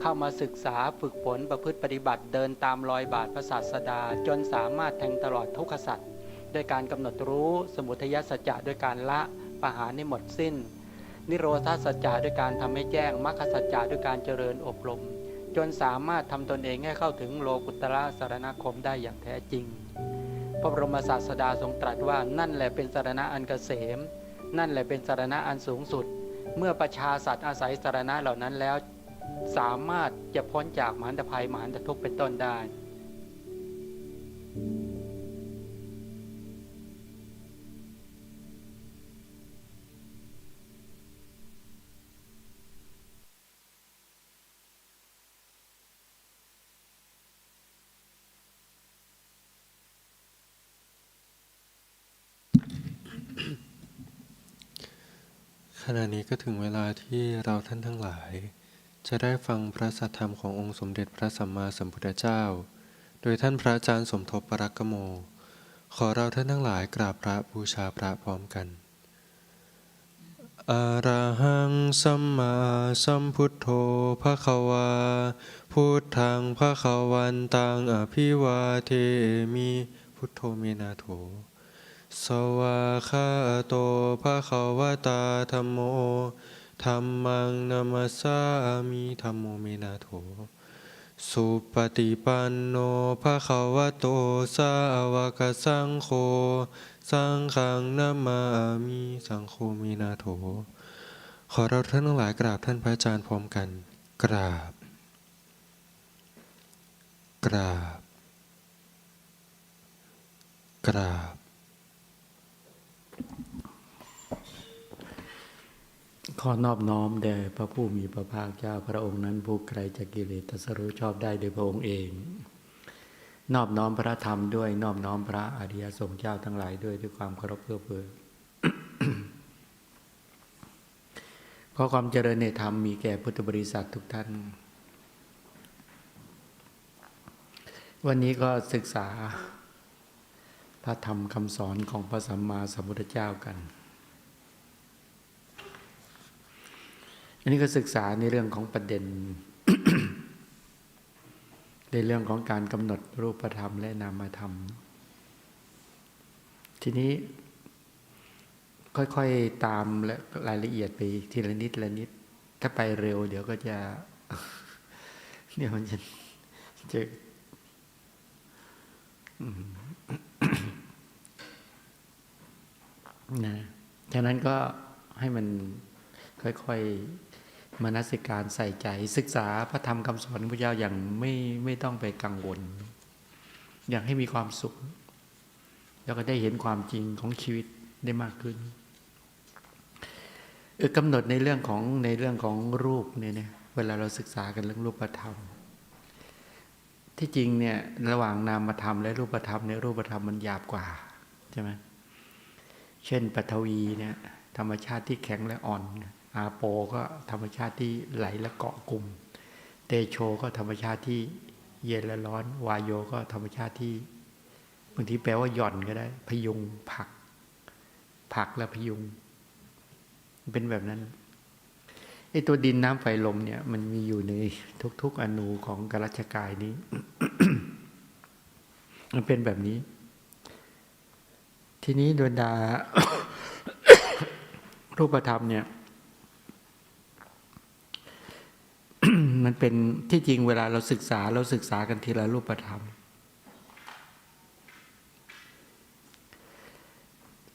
เข้ามาศึกษาฝึกฝนประพฤติปฏิบัติเดินตามรอยบาทพระศาสดา จนสามารถแทงตลอดทุกขสัตว์ด้วยการกำหนดรู้สมุทัยสัจจะด้วยการละปะหารให้หมดสิ้น นิโรธาสัจจะด้วยการทำให้แจ้งมรรคสัจจะด้วยการเจริญอบรม จนสามารถทำตนเองให้เข้าถึงโลกุตระสารณคมได้อย่างแท้จริง พระบรมศาสดาทรงตรัสว่านั่นแหละเป็นสารณะอันเกษม นั่นแหละเป็นสารณะอันสูงสุด เมื่อประชาสัตว์อาศัยสารณะเหล่านั้นแล้ว สามารถจะพ้นจากมหันตภัยมหันตทุกข์เป็นต้นได้ ขณะนี้ก็ถึงเวลาที่เราท่านทั้งหลาย จะได้ฟังพระสัทธรรมขององค์สมเด็จพระสัมมาสัมพุทธเจ้า โดยท่านพระอาจารย์สมทบปรักกโม ขอเราท่านทั้งหลายกราบพระบูชาพระพร้อมกันอะระหังสัมมาสัมพุทโธภะควาพุทธังภะควันตังอภิวาเทมิพุทโธเมนาโถ สวาคาโตภะควตาธัมโม ธัมมังนามัสสามิธัมโมเมนาโถ สุปฏิปันโนภะคะวะโต สาวกสังโฆ สังฆังนามามิสังโฆเมนาโถ ขอเราท่านทั้งหลายกราบท่านพระอาจารย์พร้อมกัน กราบ กราบ กราบ ข้อนอบน้อมแด่พระผู้มีพระภาคเจ้าพระองค์นั้นผู้ไกลจากกิเลสตรัสรู้ชอบได้โดยพระองค์เอง นอบน้อมพระธรรมด้วยนอบน้อมพระอริยสงฆ์เจ้าทั้งหลายด้วยด้วยความเคารพเพื่อเพื่อขอความเจริญในธรรมมีแก่พุทธบริษัททุกท่าน วันนี้ก็ศึกษาพระธรรมคำสอนของพระสัมมาสัมพุทธเจ้ากัน อันนี้ก็ศึกษาในเรื่องของประเด็น ในเรื่องของการกำหนดรูปธรรมและนามธรรม ทีนี้ค่อยๆตามและรายละเอียดไปทีละนิดละนิด ถ้าไปเร็ว เดี๋ยวก็จะเดี๋ยวมันจะจะอืมนะฉะนั้นก็ให้มันค่อยๆ มนสิการใส่ใจศึกษาพระธรรมคำสอนพระเจ้าอย่างไม่ไม่ต้องไปกังวล อยากให้มีความสุข แล้วก็ได้เห็นความจริงของชีวิตได้มากขึ้นกำหนดในเรื่องของในเรื่องของรูปเนี่ยนะเวลาเราศึกษากันเรื่องรูปธรรม ที่จริงเนี่ยระหว่างนามธรรมและรูปธรรมเนี่ยรูปธรรมมันหยาบกว่าใช่ไหมเช่นปฐวีเนี่ยธรรมชาติที่แข็งและอ่อน อาโปก็ธรรมชาติที่ไหลและเกาะกลุ่ม เตโชก็ธรรมชาติที่เย็นและร้อน วายโยก็ธรรมชาติที่บางทีแปลว่าหย่อนก็ได้ พยุงผัก ผักและพยุง เป็นแบบนั้นไอ้ตัวดินน้ำไฟลมเนี่ย มันมีอยู่ในทุก ๆอนูของกรัชกายนี้ มันเป็นแบบนี้ ทีนี้ดวงดารูปธรรมเนี่ย มันเป็นที่จริงเวลาเราศึกษาเราศึกษากันทีละรูปธรรม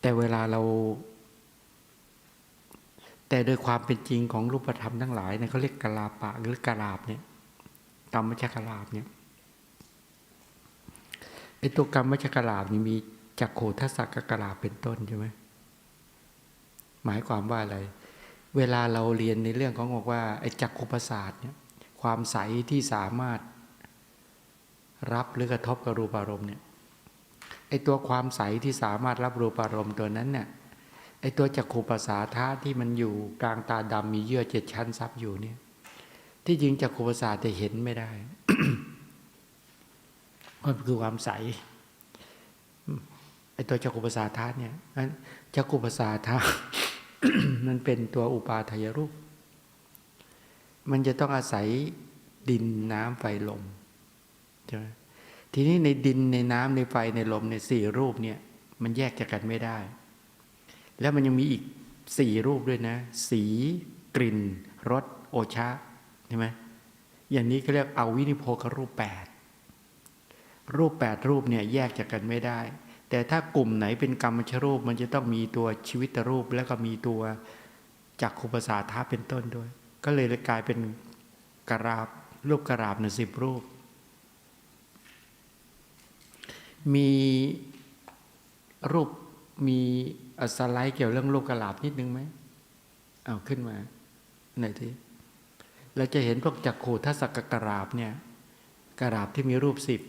แต่เวลาเรา แต่โดยความเป็นจริงของรูปธรรมทั้งหลายเนี่ยเขาเรียกกลาปะหรือกลาบเนี่ยกรรมชกลาบเนี่ยไอตัวกรรมชกลาบนี่มีจักโขทัศกกลาเป็นต้นใช่ไหมหมายความว่าอะไร เวลาเราเรียนในเรื่องของบอกว่าไอ้จักขุประสาทเนี่ย ความใสที่สามารถรับหรือกระทบกับรูปารมณ์เนี่ยไอตัวความใสที่สามารถรับรูปารมณ์ตัวนั้นเนี่ยไอตัวจักขุประสาทะที่มันอยู่กลางตาดำมีเยื่อเจ็ดชั้นซับอยู่เนี่ย ที่จริงจักขุประสาทจะเห็นไม่ได้มันคือความใสไอตัวจักรุปสาทาเนี่ยจักรุปสาทามันเป็นตัวอุปาทายรูป มันจะต้องอาศัยดินน้ำไฟลมใช่ไหมทีนี้ในดินในน้ำในไฟในลมในสี่รูปเนี่ย มันแยกจากกันไม่ได้ แล้วมันยังมีอีกสี่รูปด้วยนะ สีกลิ่นรสโอชะใช่ไหมอย่างนี้ก็เรียกเอาวินิโพครูปแปดรูปแปดรูปเนี่ยแยกจากกันไม่ได้ แต่ถ้ากลุ่มไหนเป็นกรรมชรูป มันจะต้องมีตัวชีวิตรูป แล้วก็มีตัวจักขุปสาทาเป็นต้นด้วย ก็เลยกลายเป็นกราบรูปกราบหนึ่งสิบรูป มีรูปมีเอาสไลด์เกี่ยวเรื่องรูปกราบนิดนึงไหมเอาขึ้นมาหน่อยทีเราจะเห็นพวกจักขูทัศกกราบเนี่ยกราบที่มีรูปสิบ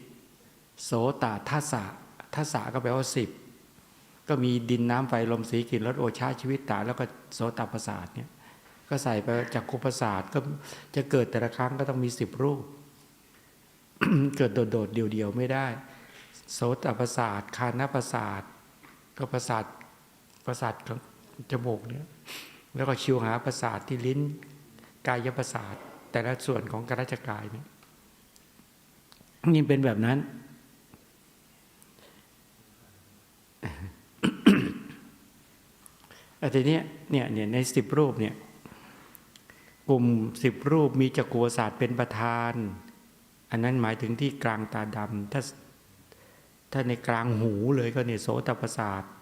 โสตทัศะทัศะก็แปลว่าสิบก็มีดินน้ำไฟลมสีกลิ่นรสโอชาชีวิตตาแล้วก็โสตประสาทเนี่ย ก็ใส่ไปจากคุประสาทก็จะเกิดแต่ละครั้งก็ต้องมีสิบรูป เกิดโดดๆเดียวๆไม่ได้ โสตประสาทคานาประสาทก็ประสาทประสาทของจมูกเนี่ยแล้วก็ชิวหาประสาทที่ลิ้นกายประสาทแต่ละส่วนของกราชกายเนี่ยนี่เป็นแบบนั้น แต่ทีเนี้เนี่ยเนี่ยในสิบรูปเนี่ย กลุ่มสิบรูปมีจักรวศาสตร์เป็นประธาน อันนั้นหมายถึงที่กลางตาดำถ้าถ้าในกลางหูเลยก็เนี่ยโสตประสาท